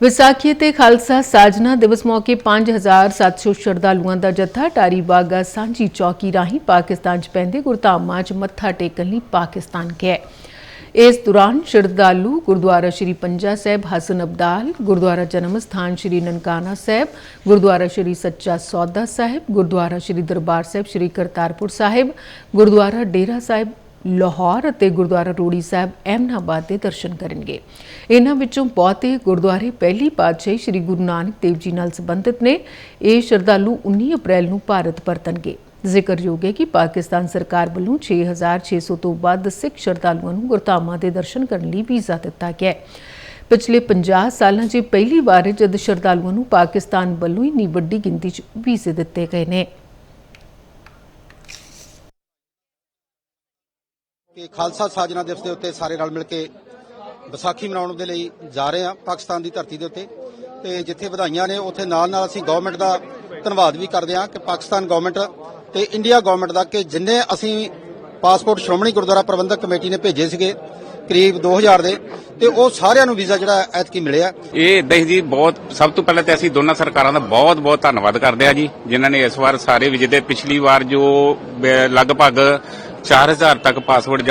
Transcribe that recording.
ਵਿਸਾਖੀ ਤੇ ਖਾਲਸਾ ਸਾਜਨਾ ਦਿਵਸ ਮੌਕੇ 5700 ਸ਼ਰਧਾਲੂਆਂ ਦਾ ਜੱਥਾ ਟਾਰੀ ਬਾਗਾ ਸਾਂਝੀ ਚੌਕੀ ਰਾਹੀਂ ਪਾਕਿਸਤਾਨ 'ਚ ਪੈਂਦੇ ਗੁਰਧਾਮਾਂ 'ਚ ਮੱਥਾ ਟੇਕਣ ਲਈ ਪਾਕਿਸਤਾਨ ਗਿਆ ਇਸ ਦੌਰਾਨ ਸ਼ਰਧਾਲੂ ਗੁਰਦੁਆਰਾ ਸ਼੍ਰੀ ਪੰਜਾ ਸਾਹਿਬ, ਹਸਨ ਅਬਦਾਲ, ਗੁਰਦੁਆਰਾ ਜਨਮ ਸਥਾਨ ਸ਼੍ਰੀ ਨਨਕਾਣਾ ਸਾਹਿਬ, ਗੁਰਦੁਆਰਾ ਸ਼੍ਰੀ ਸੱਚਾ ਸੌਦਾ ਸਾਹਿਬ, ਗੁਰਦੁਆਰਾ ਸ਼੍ਰੀ ਦਰਬਾਰ ਸਾਹਿਬ, ਸ਼੍ਰੀ ਕਰਤਾਰਪੁਰ ਸਾਹਿਬ, ਗੁਰਦੁਆਰਾ ਡੇਰਾ ਸਾਹਿਬ ਲਾਹੌਰ ਅਤੇ ਗੁਰਦੁਆਰਾ ਰੋੜੀ ਸਾਹਿਬ ਐਮਨਾਬਾਦ ਦੇ ਦਰਸ਼ਨ ਕਰਨਗੇ। ਇਹਨਾਂ ਵਿੱਚੋਂ ਬਹੁਤੇ ਗੁਰਦੁਆਰੇ ਪਹਿਲੀ ਪਾਤਸ਼ਾਹੀ ਸ੍ਰੀ ਗੁਰੂ ਨਾਨਕ ਦੇਵ ਜੀ ਨਾਲ ਸੰਬੰਧਿਤ ਨੇ। ਇਹ ਸ਼ਰਧਾਲੂ 19 ਅਪ੍ਰੈਲ ਨੂੰ ਭਾਰਤ ਪਰਤਣਗੇ। ਜ਼ਿਕਰਯੋਗ ਹੈ ਕਿ ਪਾਕਿਸਤਾਨ ਸਰਕਾਰ ਵੱਲੋਂ 6600 ਤੋਂ ਵੱਧ ਸਿੱਖ ਸ਼ਰਧਾਲੂਆਂ ਨੂੰ ਗੁਰਧਾਮਾਂ ਦੇ ਦਰਸ਼ਨ ਕਰਨ ਲਈ ਵੀਜ਼ਾ ਦਿੱਤਾ ਗਿਆ ਹੈ। ਪਿਛਲੇ 50 ਸਾਲਾਂ 'ਚ ਪਹਿਲੀ ਵਾਰ ਜਦ ਸ਼ਰਧਾਲੂਆਂ ਨੂੰ ਪਾਕਿਸਤਾਨ ਵੱਲੋਂ ਇੰਨੀ ਵੱਡੀ ਗਿਣਤੀ 'ਚ ਵੀਜ਼ੇ ਦਿੱਤੇ ਗਏ ਨੇ। ਕਿ ਖਾਲਸਾ ਸਾਜਨਾ ਦਿਵਸ ਦੇ ਉੱਤੇ ਸਾਰੇ ਨਾਲ ਮਿਲ ਕੇ ਵਿਸਾਖੀ ਮਨਾਉਣ ਦੇ ਲਈ ਜਾ ਰਹੇ ਹਾਂ ਪਾਕਿਸਤਾਨ ਦੀ ਧਰਤੀ ਦੇ ਉੱਤੇ। ਤੇ ਜਿੱਥੇ ਵਧਾਈਆਂ ਨੇ, ਉੱਥੇ ਨਾਲ ਨਾਲ ਅਸੀਂ ਗਵਰਨਮੈਂਟ ਦਾ ਧੰਨਵਾਦ ਵੀ ਕਰਦੇ ਹਾਂ ਕਿ ਪਾਕਿਸਤਾਨ ਗਵਰਨਮੈਂਟ ਤੇ ਇੰਡੀਆ ਗਵਰਨਮੈਂਟ ਦਾ ਕਿ ਜਿੰਨੇ ਅਸੀਂ ਪਾਸਪੋਰਟ ਸ਼੍ਰੋਮਣੀ ਗੁਰਦੁਆਰਾ ਪ੍ਰਬੰਧਕ ਕਮੇਟੀ ਨੇ ਭੇਜੇ ਸੀਗੇ ਕਰੀਬ 2000 ਦੇ, ਤੇ ਉਹ ਸਾਰਿਆਂ ਨੂੰ ਵੀਜ਼ਾ ਜਿਹੜਾ ਐਤਕੀ ਮਿਲਿਆ। ਇਹ ਇਦਾਂ ਜੀ ਬਹੁਤ, ਸਭ ਤੋਂ ਪਹਿਲਾਂ ਤੇ ਅਸੀਂ ਦੋਨਾਂ ਸਰਕਾਰਾਂ ਦਾ ਬਹੁਤ ਬਹੁਤ ਧੰਨਵਾਦ ਕਰਦੇ ਹਾਂ ਜੀ, ਜਿਨ੍ਹਾਂ ਨੇ ਇਸ ਵਾਰ ਸਾਰੇ ਵਿਜੇ ਦੇ ਪਿਛਲੀ ਵਾਰ ਜੋ ਬ- ਲਗਭਗ 4000 ਤੱਕ ਪਾਸਵਰਡ